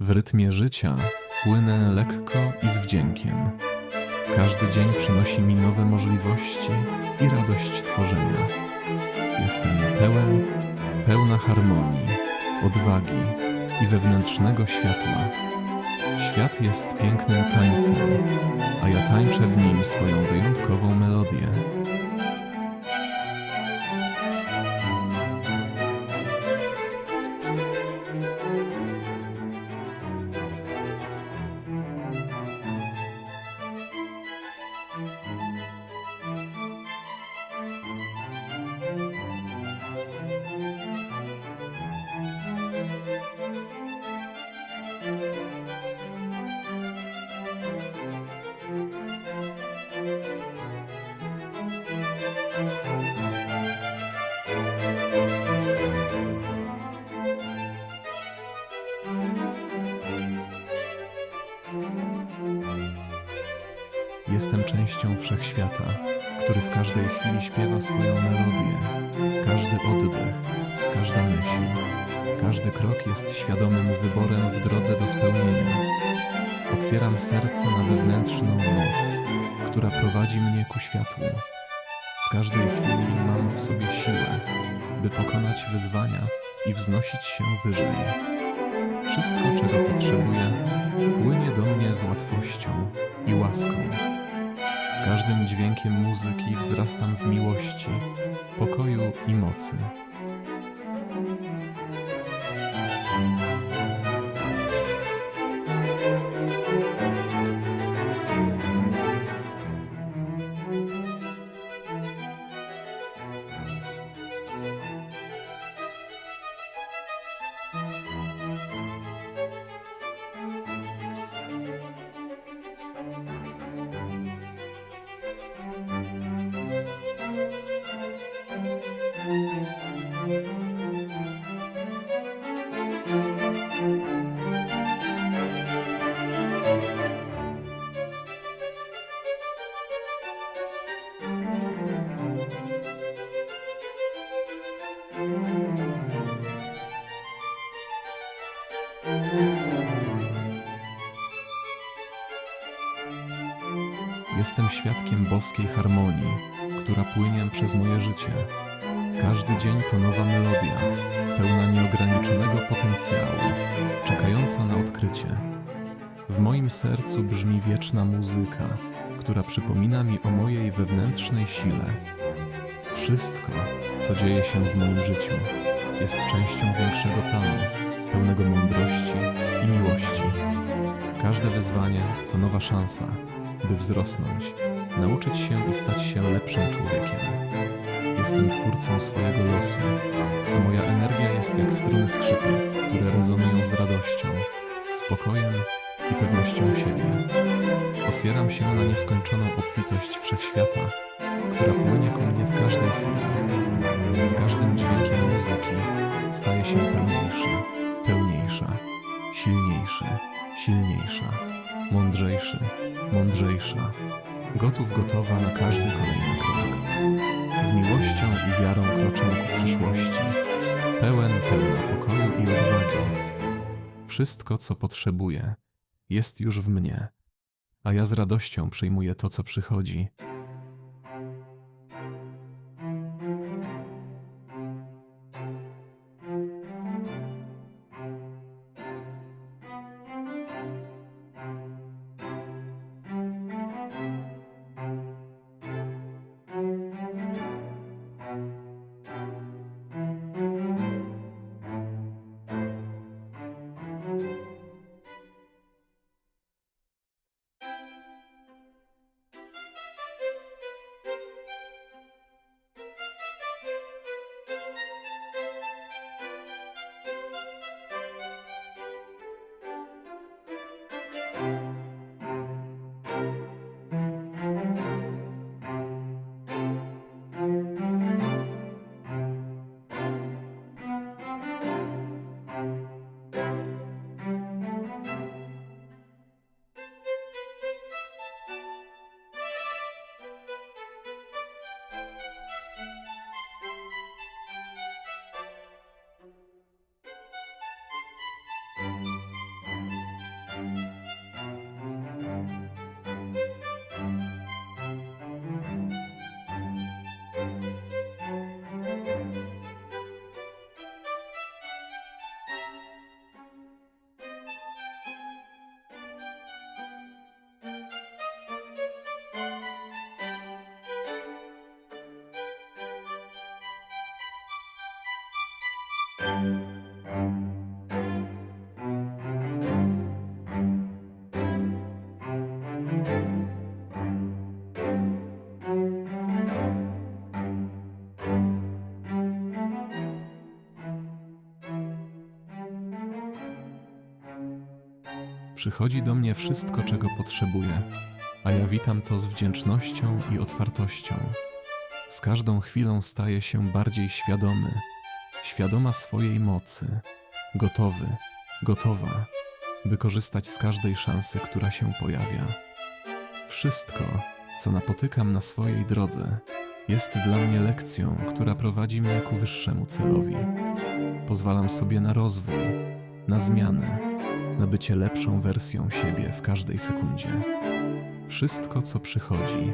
W rytmie życia płynę lekko i z wdziękiem. Każdy dzień przynosi mi nowe możliwości i radość tworzenia. Jestem pełen, pełna harmonii, odwagi i wewnętrznego światła. Świat jest pięknym tańcem, a ja tańczę w nim swoją wyjątkową melodię. Jestem częścią wszechświata, który w każdej chwili śpiewa swoją melodię. Każdy oddech, każda myśl, każdy krok jest świadomym wyborem w drodze do spełnienia. Otwieram serce na wewnętrzną moc, która prowadzi mnie ku światłu. W każdej chwili mam w sobie siłę, by pokonać wyzwania i wznosić się wyżej. Wszystko, czego potrzebuję, płynie do mnie z łatwością i łaską. Z każdym dźwiękiem muzyki wzrastam w miłości, pokoju i mocy. Jestem świadkiem boskiej harmonii, która płynie przez moje życie. Każdy dzień to nowa melodia, pełna nieograniczonego potencjału, czekająca na odkrycie. W moim sercu brzmi wieczna muzyka, która przypomina mi o mojej wewnętrznej sile. Wszystko, co dzieje się w moim życiu, jest częścią większego planu, pełnego mądrości i miłości. Każde wyzwanie to nowa szansa, by wzrosnąć, nauczyć się i stać się lepszym człowiekiem. Jestem twórcą swojego losu, a moja energia jest jak struny skrzypiec, które rezonują z radością, spokojem i pewnością siebie. Otwieram się na nieskończoną obfitość wszechświata, która płynie ku mnie w każdej chwili. Z każdym dźwiękiem muzyki staje się pełniejszy, pełniejsza, silniejszy, silniejsza, mądrzejszy, mądrzejsza, gotów, gotowa na każdy kolejny krok. Z miłością i wiarą kroczę ku przyszłości, pełen, pełna pokoju i odwagi. Wszystko, co potrzebuję, jest już w mnie, a ja z radością przyjmuję to, co przychodzi. Przychodzi do mnie wszystko, czego potrzebuję, a ja witam to z wdzięcznością i otwartością. Z każdą chwilą staję się bardziej świadomy, świadoma swojej mocy, gotowy, gotowa, by korzystać z każdej szansy, która się pojawia. Wszystko, co napotykam na swojej drodze, jest dla mnie lekcją, która prowadzi mnie ku wyższemu celowi. Pozwalam sobie na rozwój, na zmianę, na bycie lepszą wersją siebie w każdej sekundzie. Wszystko, co przychodzi,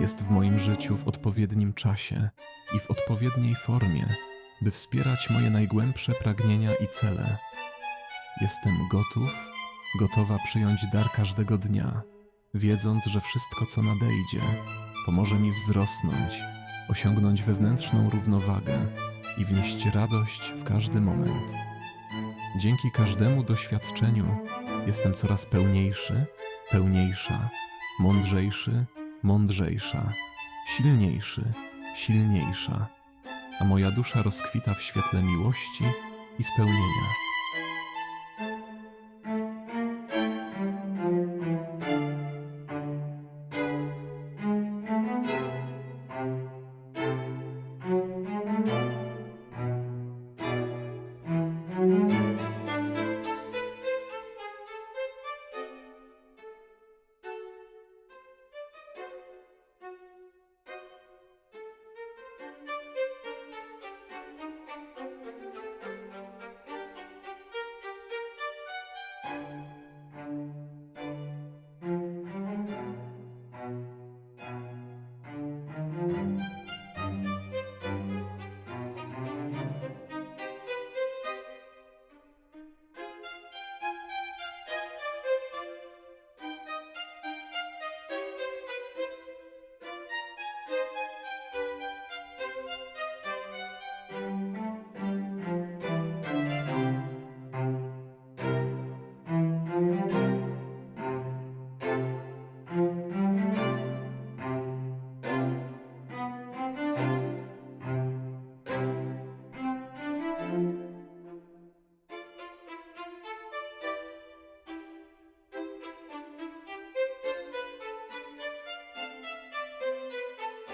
jest w moim życiu w odpowiednim czasie i w odpowiedniej formie, by wspierać moje najgłębsze pragnienia i cele. Jestem gotów, gotowa przyjąć dar każdego dnia, wiedząc, że wszystko, co nadejdzie, pomoże mi wzrosnąć, osiągnąć wewnętrzną równowagę i wnieść radość w każdy moment. Dzięki każdemu doświadczeniu jestem coraz pełniejszy, pełniejsza, mądrzejszy, mądrzejsza, silniejszy, silniejsza, a moja dusza rozkwita w świetle miłości i spełnienia.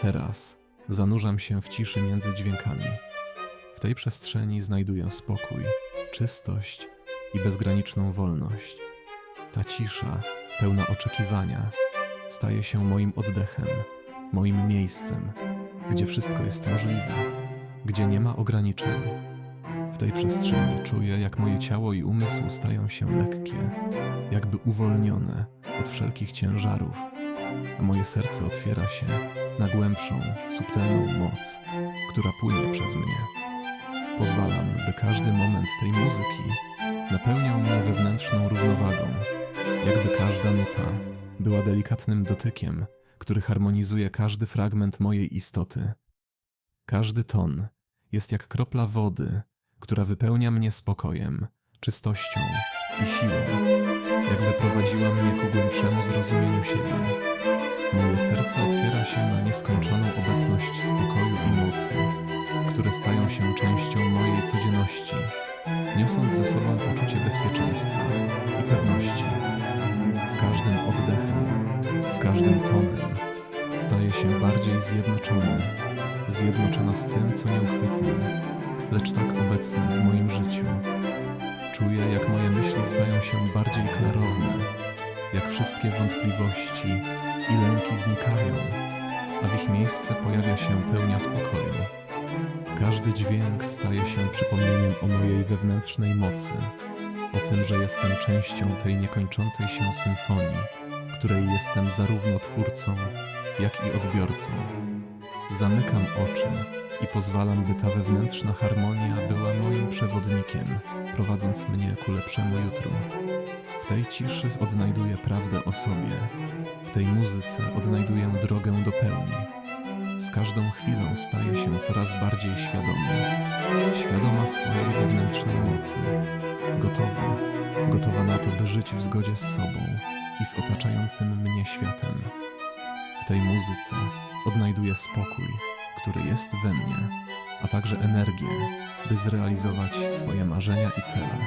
Teraz zanurzam się w ciszy między dźwiękami. W tej przestrzeni znajduję spokój, czystość i bezgraniczną wolność. Ta cisza, pełna oczekiwania, staje się moim oddechem, moim miejscem, gdzie wszystko jest możliwe, gdzie nie ma ograniczeń. W tej przestrzeni czuję, jak moje ciało i umysł stają się lekkie, jakby uwolnione od wszelkich ciężarów, a moje serce otwiera się na głębszą, subtelną moc, która płynie przez mnie. Pozwalam, by każdy moment tej muzyki napełniał mnie wewnętrzną równowagą, jakby każda nuta była delikatnym dotykiem, który harmonizuje każdy fragment mojej istoty. Każdy ton jest jak kropla wody, która wypełnia mnie spokojem, czystością i siłą, jakby prowadziła mnie ku głębszemu zrozumieniu siebie. Moje serce otwiera się na nieskończoną obecność spokoju i mocy, które stają się częścią mojej codzienności, niosąc ze sobą poczucie bezpieczeństwa i pewności. Z każdym oddechem, z każdym tonem staję się bardziej zjednoczony, zjednoczona z tym, co nieuchwytne, lecz tak obecne w moim życiu. Czuję, jak moje myśli stają się bardziej klarowne, jak wszystkie wątpliwości i lęki znikają, a w ich miejsce pojawia się pełnia spokoju. Każdy dźwięk staje się przypomnieniem o mojej wewnętrznej mocy, o tym, że jestem częścią tej niekończącej się symfonii, której jestem zarówno twórcą, jak i odbiorcą. Zamykam oczy i pozwalam, by ta wewnętrzna harmonia była moim przewodnikiem, prowadząc mnie ku lepszemu jutru. W tej ciszy odnajduję prawdę o sobie, w tej muzyce odnajduję drogę do pełni. Z każdą chwilą staję się coraz bardziej świadomy, świadoma swojej wewnętrznej mocy, gotowa, gotowa na to, by żyć w zgodzie z sobą i z otaczającym mnie światem. W tej muzyce odnajduję spokój, który jest we mnie, a także energię, by zrealizować swoje marzenia i cele.